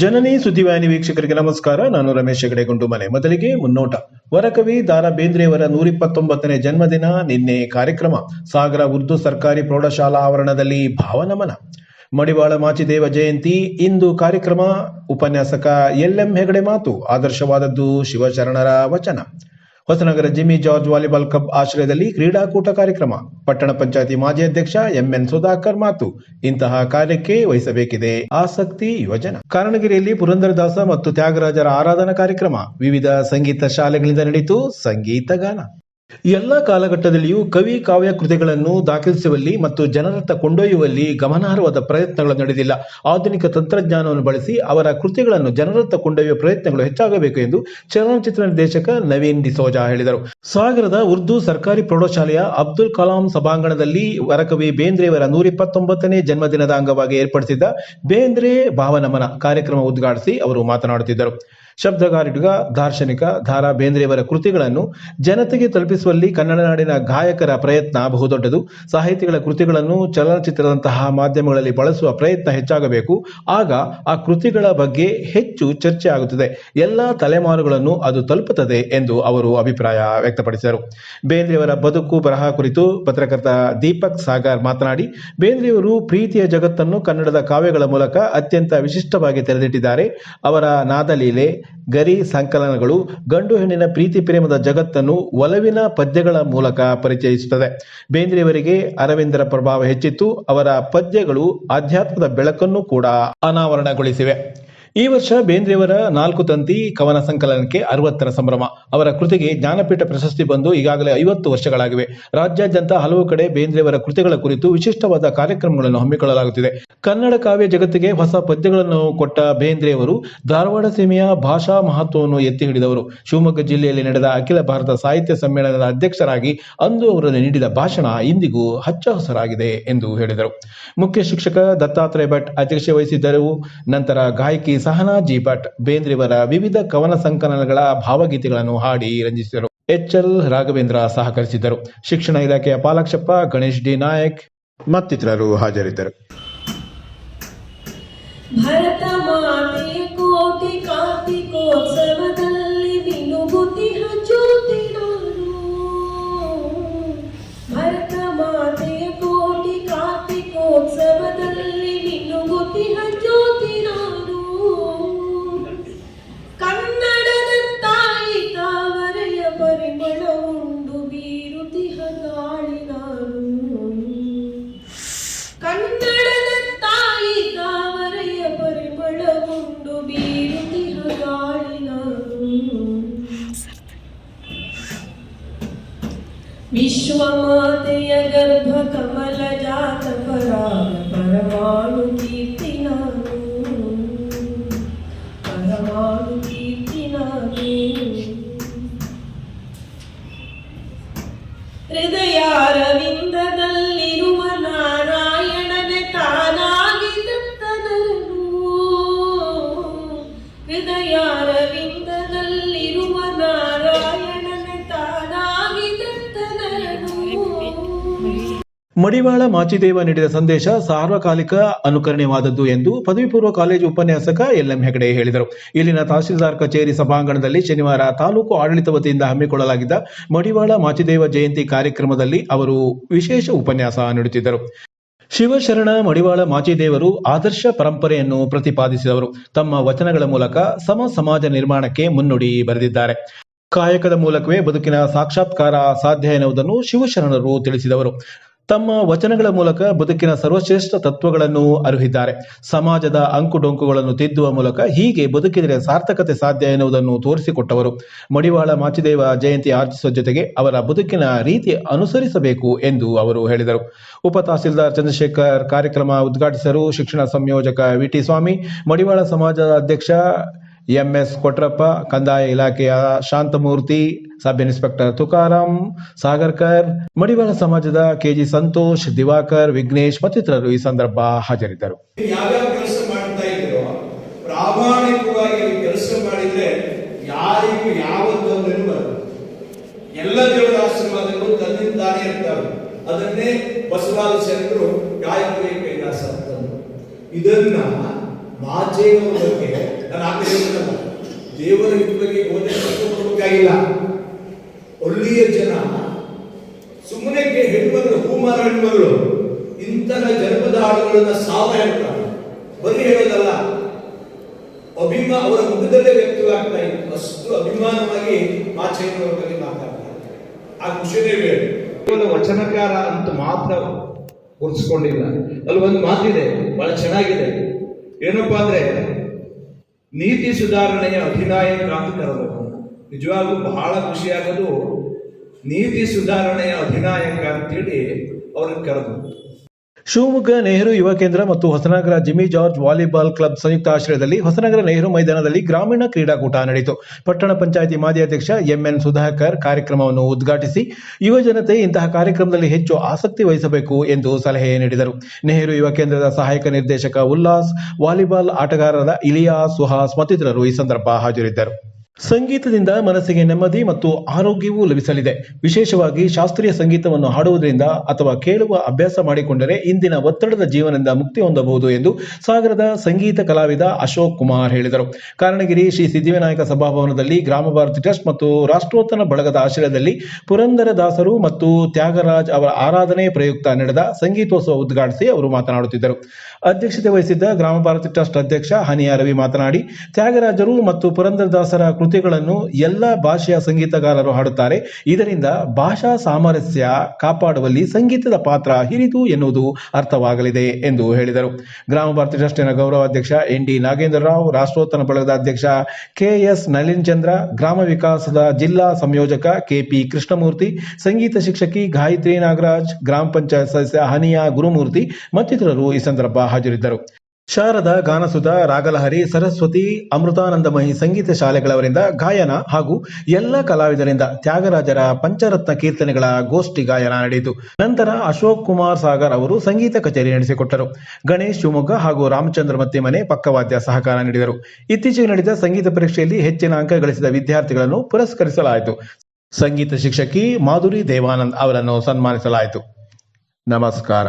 ಜನನಿ ಸುದ್ದಿವಾಹಿನಿ ವೀಕ್ಷಕರಿಗೆ ನಮಸ್ಕಾರ. ನಾನು ರಮೇಶ್ ಹೆಗಡೆ ಗುಂಡುಮನೆ ಮೊದಲಿಗೆ ಮುನ್ನೋಟ. ವರಕವಿ ದಾರಾ ಬೇಂದ್ರೆಯವರ ನೂರಿಪ್ಪತ್ತೊಂಬತ್ತನೇ ಜನ್ಮದಿನ ನಿನ್ನೆ ಕಾರ್ಯಕ್ರಮ. ಸಾಗರ ಉರ್ದು ಸರ್ಕಾರಿ ಪ್ರೌಢಶಾಲಾ ಆವರಣದಲ್ಲಿ ಭಾವನಮನ. ಮಡಿವಾಳ ಮಾಚಿದೇವ ಜಯಂತಿ, ಇಂದು ಕಾರ್ಯಕ್ರಮ. ಉಪನ್ಯಾಸಕ ಎಲ್ ಎಂ ಹೆಗಡೆ ಮಾತು. ಆದರ್ಶವಾದದ್ದು ಶಿವಶರಣರ ವಚನ. Hosanagara Jimmy George volleyball cup ಆಶ್ರಯದಲ್ಲಿ ಕ್ರೀಡಾಕೂಟ ಕಾರ್ಯಕ್ರಮ. ಪಟ್ಟಣ ಪಂಚಾಯತಿ ಮಾಜಿ ಅಧ್ಯಕ್ಷ ಎಂಎನ್ ಸುಧಾಕರ್ ಮಾತು. ಇಂತಹ ಕಾರ್ಯಕ್ಕೆ ವಹಿಸಬೇಕಿದೆ ಆಸಕ್ತಿ ಯುವಜನ ಕಾರಣಗಿರಿಯಲ್ಲಿ ಪುರಂದರದಾಸ ಮತ್ತು ತ್ಯಾಗರಾಜರ ಆರಾಧನಾ ಕಾರ್ಯಕ್ರಮ. ವಿವಿಧ ಸಂಗೀತ ಶಾಲೆಗಳಿಂದ ನಡೆಯಿತು ಸಂಗೀತ ಗಾನ. ಎಲ್ಲ ಕಾಲಘಟ್ಟದಲ್ಲಿಯೂ ಕವಿ ಕಾವ್ಯ ಕೃತಿಗಳನ್ನು ದಾಖಲಿಸುವಲ್ಲಿ ಮತ್ತು ಜನರತ್ತ ಕೊಂಡೊಯ್ಯುವಲ್ಲಿ ಗಮನಾರ್ಹವಾದ ಪ್ರಯತ್ನಗಳು ನಡೆದಿಲ್ಲ. ಆಧುನಿಕ ತಂತ್ರಜ್ಞಾನವನ್ನು ಬಳಸಿ ಅವರ ಕೃತಿಗಳನ್ನು ಜನರತ್ತ ಕೊಂಡೊಯ್ಯುವ ಪ್ರಯತ್ನಗಳು ಹೆಚ್ಚಾಗಬೇಕು ಎಂದು ಚಲನಚಿತ್ರ ನಿರ್ದೇಶಕ ನವೀನ್ ಡಿಸೋಜಾ ಹೇಳಿದರು. ಸಾಗರದ ಉರ್ದು ಸರ್ಕಾರಿ ಪ್ರೌಢಶಾಲೆಯ ಅಬ್ದುಲ್ ಕಲಾಂ ಸಭಾಂಗಣದಲ್ಲಿ ವರಕವಿ ಬೇಂದ್ರೆಯವರ ನೂರಿಪ್ಪತ್ತೊಂಬತ್ತನೇ ಜನ್ಮದಿನದ ಅಂಗವಾಗಿ ಏರ್ಪಡಿಸಿದ್ದ ಬೇಂದ್ರೆ ಭಾವನಮನ ಕಾರ್ಯಕ್ರಮ ಉದ್ಘಾಟಿಸಿ ಅವರು ಮಾತನಾಡುತ್ತಿದ್ದರು. ಶಬ್ದಗಾರಿಗ, ದಾರ್ಶನಿಕ ಧಾರಾ ಬೇಂದ್ರೆಯವರ ಕೃತಿಗಳನ್ನು ಜನತೆಗೆ ತಲುಪಿಸುವಲ್ಲಿ ಕನ್ನಡ ನಾಡಿನ ಗಾಯಕರ ಪ್ರಯತ್ನ ಬಹುದೊಡ್ಡದು. ಸಾಹಿತಿಗಳ ಕೃತಿಗಳನ್ನು ಚಲನಚಿತ್ರದಂತಹ ಮಾಧ್ಯಮಗಳಲ್ಲಿ ಬಳಸುವ ಪ್ರಯತ್ನ ಹೆಚ್ಚಾಗಬೇಕು. ಆಗ ಆ ಕೃತಿಗಳ ಬಗ್ಗೆ ಹೆಚ್ಚು ಚರ್ಚೆ ಆಗುತ್ತದೆ. ಎಲ್ಲ ತಲೆಮಾರುಗಳನ್ನು ಅದು ತಲುಪುತ್ತದೆ ಎಂದು ಅವರು ಅಭಿಪ್ರಾಯ ವ್ಯಕ್ತಪಡಿಸಿದರು. ಬೇಂದ್ರೆಯವರ ಬದುಕು, ಬರಹ ಕುರಿತು ಪತ್ರಕರ್ತ ದೀಪಕ್ ಸಾಗರ್ ಮಾತನಾಡಿ, ಬೇಂದ್ರೆಯವರು ಪ್ರೀತಿಯ ಜಗತ್ತನ್ನು ಕನ್ನಡದ ಕಾವ್ಯಗಳ ಮೂಲಕ ಅತ್ಯಂತ ವಿಶಿಷ್ಟವಾಗಿ ತೆರೆದಿಟ್ಟಿದ್ದಾರೆ. ಅವರ ನಾದಲೀಲೆ ಗರಿ ಸಂಕಲನಗಳು ಗಂಡು ಹೆಣ್ಣಿನ ಪ್ರೀತಿ ಪ್ರೇಮದ ಜಗತ್ತನ್ನು ಒಲವಿನ ಪದ್ಯಗಳ ಮೂಲಕ ಪರಿಚಯಿಸುತ್ತದೆ. ಬೇಂದ್ರೆಯವರಿಗೆ ಅರವಿಂದರ ಪ್ರಭಾವ ಹೆಚ್ಚಿತ್ತು. ಅವರ ಪದ್ಯಗಳು ಆಧ್ಯಾತ್ಮದ ಬೆಳಕನ್ನು ಕೂಡ ಅನಾವರಣಗೊಳಿಸಿವೆ. ಈ ವರ್ಷ ಬೇಂದ್ರೆಯವರ ನಾಲ್ಕು ತಂತಿ ಕವನ ಸಂಕಲನಕ್ಕೆ ಅರವತ್ತರ ಸಂಭ್ರಮ. ಅವರ ಕೃತಿಗೆ ಜ್ಞಾನಪೀಠ ಪ್ರಶಸ್ತಿ ಬಂದು ಈಗಾಗಲೇ ಐವತ್ತು ವರ್ಷಗಳಾಗಿವೆ. ರಾಜ್ಯಾದ್ಯಂತ ಹಲವು ಕಡೆ ಬೇಂದ್ರೆಯವರ ಕೃತಿಗಳ ಕುರಿತು ವಿಶಿಷ್ಟವಾದ ಕಾರ್ಯಕ್ರಮಗಳನ್ನು ಹಮ್ಮಿಕೊಳ್ಳಲಾಗುತ್ತಿದೆ. ಕನ್ನಡ ಕಾವ್ಯ ಜಗತ್ತಿಗೆ ಹೊಸ ಪದ್ಯಗಳನ್ನು ಕೊಟ್ಟ ಬೇಂದ್ರೆಯವರು ಧಾರವಾಡ ಸೀಮೆಯ ಭಾಷಾ ಮಹತ್ವವನ್ನು ಎತ್ತಿ ಹಿಡಿದವರು. ಶಿವಮೊಗ್ಗ ಜಿಲ್ಲೆಯಲ್ಲಿ ನಡೆದ ಅಖಿಲ ಭಾರತ ಸಾಹಿತ್ಯ ಸಮ್ಮೇಳನದ ಅಧ್ಯಕ್ಷರಾಗಿ ಅಂದು ಅವರು ನೀಡಿದ ಭಾಷಣ ಇಂದಿಗೂ ಹಚ್ಚ ಹೊಸರಾಗಿದೆ ಎಂದು ಹೇಳಿದರು. ಮುಖ್ಯ ಶಿಕ್ಷಕ ದತ್ತಾತ್ರೇಯ ಭಟ್ ಅಧ್ಯಕ್ಷತೆ ವಹಿಸಿದ್ದರು. ನಂತರ ಗಾಯಕಿ ಸಹನಾ ಜಿ ಭಟ್ ಬೇಂದ್ರಿವರ ವಿವಿಧ ಕವನ ಸಂಕಲನಗಳ ಭಾವಗೀತೆಗಳನ್ನು ಹಾಡಿ ರಂಜಿಸಿದರು. ಎಚ್ಎಲ್ ರಾಘವೇಂದ್ರ ಸಹಕರಿಸಿದ್ದರು. ಶಿಕ್ಷಣ ಇಲಾಖೆಯ ಪಾಲಾಕ್ಷಪ್ಪ, ಗಣೇಶ್ ಡಿ ನಾಯಕ್ ಮತ್ತಿತರರು ಹಾಜರಿದ್ದರು. ಭರತ ಮಾತೆ ಕೋಟಿ विश्वमातय गर्भकमलजा ಮಡಿವಾಳ ಮಾಚಿದೇವ ನೀಡಿದ ಸಂದೇಶ ಸಾರ್ವಕಾಲಿಕ ಅನುಕರಣೀಯವಾದದ್ದು ಎಂದು ಪದವಿ ಪೂರ್ವ ಕಾಲೇಜು ಉಪನ್ಯಾಸಕ ಎಲ್ಎಂ ಹೆಗಡೆ ಹೇಳಿದರು. ಇಲ್ಲಿನ ತಹಶೀಲ್ದಾರ್ ಕಚೇರಿ ಸಭಾಂಗಣದಲ್ಲಿ ಶನಿವಾರ ತಾಲೂಕು ಆಡಳಿತ ವತಿಯಿಂದ ಹಮ್ಮಿಕೊಳ್ಳಲಾಗಿದ್ದ ಮಡಿವಾಳ ಮಾಚಿದೇವ ಜಯಂತಿ ಕಾರ್ಯಕ್ರಮದಲ್ಲಿ ಅವರು ವಿಶೇಷ ಉಪನ್ಯಾಸ ನೀಡುತ್ತಿದ್ದರು. ಶಿವಶರಣ ಮಡಿವಾಳ ಮಾಚಿದೇವರು ಆದರ್ಶ ಪರಂಪರೆಯನ್ನು ಪ್ರತಿಪಾದಿಸಿದವರು. ತಮ್ಮ ವಚನಗಳ ಮೂಲಕ ಸಮ ಸಮಾಜ ನಿರ್ಮಾಣಕ್ಕೆ ಮುನ್ನುಡಿ ಬರೆದಿದ್ದಾರೆ. ಕಾಯಕದ ಮೂಲಕವೇ ಬದುಕಿನ ಸಾಕ್ಷಾತ್ಕಾರ ಸಾಧ್ಯ ಎನ್ನುವುದನ್ನು ಶಿವಶರಣರು ತಿಳಿಸಿದವರು. ತಮ್ಮ ವಚನಗಳ ಮೂಲಕ ಬದುಕಿನ ಸರ್ವಶ್ರೇಷ್ಠ ತತ್ವಗಳನ್ನು ಅರುಹಿದ್ದಾರೆ. ಸಮಾಜದ ಅಂಕುಡೊಂಕುಗಳನ್ನು ತಿದ್ದುವ ಮೂಲಕ ಹೀಗೆ ಬದುಕಿದರೆ ಸಾರ್ಥಕತೆ ಸಾಧ್ಯ ಎನ್ನುವುದನ್ನು ತೋರಿಸಿಕೊಟ್ಟವರು. ಮಡಿವಾಳ ಮಾಚಿದೇವ ಜಯಂತಿ ಆಚರಿಸುವ ಜೊತೆಗೆ ಅವರ ಬದುಕಿನ ರೀತಿ ಅನುಸರಿಸಬೇಕು ಎಂದು ಅವರು ಹೇಳಿದರು. ಉಪ ತಹಸೀಲ್ದಾರ್ ಚಂದ್ರಶೇಖರ್ ಕಾರ್ಯಕ್ರಮ ಉದ್ಘಾಟಿಸಲು ಶಿಕ್ಷಣ ಸಂಯೋಜಕ ವಿಟಿ ಸ್ವಾಮಿ, ಮಡಿವಾಳ ಸಮಾಜದ ಅಧ್ಯಕ್ಷ ಎಂಎಸ್ ಕೊಟ್ರಪ್ಪ, ಕಂದಾಯ ಇಲಾಖೆಯ ಶಾಂತಮೂರ್ತಿ ಸಬ್ ಇನ್ಸ್ಪೆಕ್ಟರ್ ತುಕಾರಾಂ ಸಾಗರ್ಕರ್ ಮಡಿವಾಳ ಸಮಾಜದ ಕೆಜಿ ಸಂತೋಷ್, ದಿವಾಕರ್, ವಿಘ್ನೇಶ್ ಮತ್ತಿತರರು ಈ ಸಂದರ್ಭ ಹಾಜರಿದ್ದರು. ಪ್ರಾಮಾಣಿಕವಾಗಿ ಕೆಲಸ ಮಾಡಿದ್ರೆ ಯಾರಿಗೂ ಯಾವ ತೊಂದರೆನೂ ಬರಲ್ಲ. ಎಲ್ಲ ದೇವರ ಆಶೀರ್ವಾದಗಳು ತನ್ನಿಂದಾನೇ ಇರ್ತಾರೆ ಅದನ್ನೇ ಬಸವಾದ ಶರಣರು ಗಾಯತ್ರಿ ಕೈಲಾಸ ಅಂತಂದ್ರು. ಇದನ್ನ ಮಾಚೇನವ್ರ ಬಗ್ಗೆ ನಾನು ಆಗಲೇ ದೇವರ ಇಬ್ಬರಿಗೆ ಹೋದರೆ ಕಷ್ಟಪಡಬೇಕಾಗಿಲ್ಲ ಒಳ್ಳೆಯ ಜನ, ಸುಮ್ಮನೆ ಹೆಣ್ಮಗಳು ಹೂಮಾರ ಹೆಣ್ಮಗಳು ಇಂತಹ ಜನಪದ ಹಾಡುಗಳನ್ನ ಸಾವ ಹೇಳ್ತಾರೆ ಬರೀ ಹೇಳೋದಲ್ಲ ಅಭಿಮಾನ ಅವರ ಮುಖದಲ್ಲೇ ವ್ಯಕ್ತವಾಗ್ತಾ ಇತ್ತು ಅಷ್ಟು ಅಭಿಮಾನವಾಗಿ ಮಾಚಯ್ಯನವರ ಬಗ್ಗೆ ಮಾತಾಡ್ತಾರೆ ಆ ಖುಷಿನೇ ಬೇರೆ. ಕೇವಲ ವಚನಕಾರ ಅಂತ ಮಾತ್ರ ಗುರುತಿಸ್ಕೊಂಡಿಲ್ಲ. ಅಲ್ಲಿ ಒಂದು ಮಾತಿದೆ, ಬಹಳ ಚೆನ್ನಾಗಿದೆ. ಏನಪ್ಪಾ ಅಂದ್ರೆ, ನೀತಿ ಸುಧಾರಣೆಯ ಅಧಿನಾಯಕ ಅಂತ ಕರೆದರು ನಿಜವಾಗ್ಲೂ ಬಹಳ ಖುಷಿಯಾಗೋದು ನೀತಿ ಸುಧಾರಣೆಯ ಅಧಿನಾಯಕ ಅಂತೇಳಿ ಅವ್ರನ್ನ ಕರೆದ್ರು. ಶಿವಮೊಗ್ಗ ನೆಹರು ಯುವ ಕೇಂದ್ರ ಮತ್ತು Hosanagara Jimmy George volleyball club ಸಂಯುಕ್ತ ಆಶ್ರಯದಲ್ಲಿ ಹೊಸನಗರ ನೆಹರು ಮೈದಾನದಲ್ಲಿ ಗ್ರಾಮೀಣ ಕ್ರೀಡಾಕೂಟ ನಡೆಯಿತು. ಪಟ್ಟಣ ಪಂಚಾಯಿತಿ ಮಾಜಿ ಅಧ್ಯಕ್ಷ ಎಂಎನ್ ಸುಧಾಕರ್ ಕಾರ್ಯಕ್ರಮವನ್ನು ಉದ್ಘಾಟಿಸಿ, ಯುವ ಜನತೆ ಇಂತಹ ಕಾರ್ಯಕ್ರಮದಲ್ಲಿ ಹೆಚ್ಚು ಆಸಕ್ತಿ ವಹಿಸಬೇಕು ಎಂದು ಸಲಹೆ ನೀಡಿದರು. ನೆಹರು ಯುವ ಕೇಂದ್ರದ ಸಹಾಯಕ ನಿರ್ದೇಶಕ ಉಲ್ಲಾಸ್, ವಾಲಿಬಾಲ್ ಆಟಗಾರರ ಇಲಿಯಾಸ್ ಸುಹಾಸ್ ಮತ್ತಿತರರು ಈ ಸಂದರ್ಭ ಹಾಜರಿದ್ದರು. ಸಂಗೀತದಿಂದ ಮನಸ್ಸಿಗೆ ನೆಮ್ಮದಿ ಮತ್ತು ಆರೋಗ್ಯವೂ ಲಭಿಸಲಿದೆ. ವಿಶೇಷವಾಗಿ ಶಾಸ್ತ್ರೀಯ ಸಂಗೀತವನ್ನು ಹಾಡುವುದರಿಂದ ಅಥವಾ ಕೇಳುವ ಅಭ್ಯಾಸ ಮಾಡಿಕೊಂಡರೆ ಇಂದಿನ ಒತ್ತಡದ ಜೀವನದಿಂದ ಮುಕ್ತಿ ಹೊಂದಬಹುದು ಎಂದು ಸಾಗರದ ಸಂಗೀತ ಕಲಾವಿದ ಅಶೋಕ್ ಕುಮಾರ್ ಹೇಳಿದರು. ಕಾರಣಗಿರಿ ಶ್ರೀ ಸಿದ್ಧಿವಿನಾಯಕ ಸಭಾಭವನದಲ್ಲಿ ಗ್ರಾಮ ಭಾರತಿ ಟ್ರಸ್ಟ್ ಮತ್ತು ರಾಷ್ಟ್ರೋತ್ತನ ಬಳಗದ ಆಶ್ರಯದಲ್ಲಿ ಪುರಂದರ ದಾಸರು ಮತ್ತು ತ್ಯಾಗರಾಜ್ ಅವರ ಆರಾಧನೆ ಪ್ರಯುಕ್ತ ನಡೆದ ಸಂಗೀತೋತ್ಸವ ಉದ್ಘಾಟಿಸಿ ಅವರು ಮಾತನಾಡುತ್ತಿದ್ದರು. ಅಧ್ಯಕ್ಷತೆ ವಹಿಸಿದ್ದ ಗ್ರಾಮ ಭಾರತಿ ಟ್ರಸ್ಟ್ ಅಧ್ಯಕ್ಷ ಹನಿಯ ರವಿ ಮಾತನಾಡಿ, ತ್ಯಾಗರಾಜರು ಮತ್ತು ಪುರಂದರದಾಸರ ಕೃತಿಗಳನ್ನು ಎಲ್ಲ ಭಾಷೆಯ ಸಂಗೀತಗಾರರು ಹಾಡುತ್ತಾರೆ. ಇದರಿಂದ ಭಾಷಾ ಸಾಮರಸ್ಯ ಕಾಪಾಡುವಲ್ಲಿ ಸಂಗೀತದ ಪಾತ್ರ ಹಿರಿದು ಎನ್ನುವುದು ಅರ್ಥವಾಗಲಿದೆ ಎಂದು ಹೇಳಿದರು. ಗ್ರಾಮ ಭಾರತಿ ಟ್ರಸ್ಟಿನ ಗೌರವಾಧ್ಯಕ್ಷ ಎನ್ ಡಿ ನಾಗೇಂದ್ರ ರಾವ್ ರಾಷ್ಟ್ರೋತ್ತನ ಬಳಗದ ಅಧ್ಯಕ್ಷ ಕೆಎಸ್ ನಳಿನ್ಚಂದ್ರ ಗ್ರಾಮ ವಿಕಾಸದ ಜಿಲ್ಲಾ ಸಂಯೋಜಕ ಕೆಪಿ ಕೃಷ್ಣಮೂರ್ತಿ, ಸಂಗೀತ ಶಿಕ್ಷಕಿ ಗಾಯತ್ರಿ ನಾಗರಾಜ್, ಗ್ರಾಮ ಪಂಚಾಯತ್ ಸದಸ್ಯ ಹನಿಯಾ ಗುರುಮೂರ್ತಿ ಮತ್ತಿತರರು ಈ ಸಂದರ್ಭ ಹಾಜರಿದ್ದರು. ಶಾರದಾ ಗಾನಸುಧ ರಾಗಲಹರಿ, ಸರಸ್ವತಿ, ಅಮೃತಾನಂದಮಯಿ ಸಂಗೀತ ಶಾಲೆಗಳವರಿಂದ ಗಾಯನ ಹಾಗೂ ಎಲ್ಲ ಕಲಾವಿದರಿಂದ ತ್ಯಾಗರಾಜರ ಪಂಚರತ್ನ ಕೀರ್ತನೆಗಳ ಗೋಷ್ಠಿ ಗಾಯನ ನಡೆಯಿತು. ನಂತರ ಅಶೋಕ್ ಕುಮಾರ್ ಸಾಗರ್ ಅವರು ಸಂಗೀತ ಕಚೇರಿ ನಡೆಸಿಕೊಟ್ಟರು. ಗಣೇಶ್ ಶಿವಮೊಗ್ಗ ಹಾಗೂ ರಾಮಚಂದ್ರ ಮತ್ತೆ ಮನೆ ಪಕ್ಕವಾದ್ಯ ಸಹಕಾರ ನೀಡಿದರು. ಇತ್ತೀಚೆಗೆ ನಡೆದ ಸಂಗೀತ ಪರೀಕ್ಷೆಯಲ್ಲಿ ಹೆಚ್ಚಿನ ಅಂಕ ಗಳಿಸಿದ ವಿದ್ಯಾರ್ಥಿಗಳನ್ನು ಪುರಸ್ಕರಿಸಲಾಯಿತು. ಸಂಗೀತ ಶಿಕ್ಷಕಿ ಮಾಧುರಿ ದೇವಾನಂದ್ ಅವರನ್ನು ಸನ್ಮಾನಿಸಲಾಯಿತು. ನಮಸ್ಕಾರ.